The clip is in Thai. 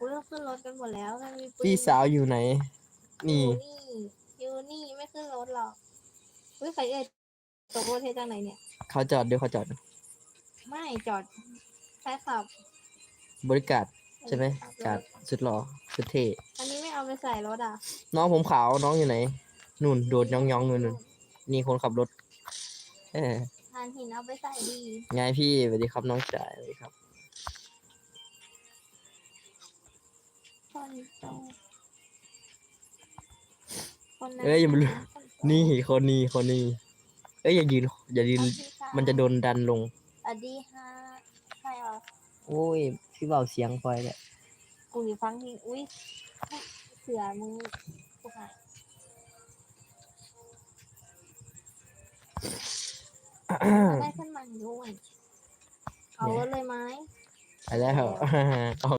อุ้ยเราขึ้นรถกันหมดแล้วกันมีปืนพี่สาวอยู่ไหน นี่ อยู่นี่อยู่นี่ไม่ขึ้นรถหรอกอุ้ยใครเอ่ยตกรถเทจังไหนเนี่ย เขาจอดเดี๋ยวเขาจอด ไม่จอดใช่ขับบริการใช่ไหมขับรถการสุดหล่อสุดเท่อันนี้ไม่เอาไปใส่รถอะน้องผมขาวน้องอยู่ไหนนู่นโดดย่องย่องๆนู่นนู่นนี่คนขับรถเออทานหินเอาไปใส่ดี ไงพี่สวัสดีครับน้องชายสวัสดีครับ คนโตคนนั้นเอ้ยอย่ามาลืมคนโตนี่คนนี้คนนี้เอ้ยอย่ายืนอย่ายืนสวัสดีค่มันจะโดนดันลง สวัสดีค่ะใครอะโอ้ย พี่เบาเสียงคอยแหละกูอยู่ฟังเพลงอุ้ยเสือมึงกูหายได้ขึ้นมาด้วยเอารถเลยไหม ไปแล้ว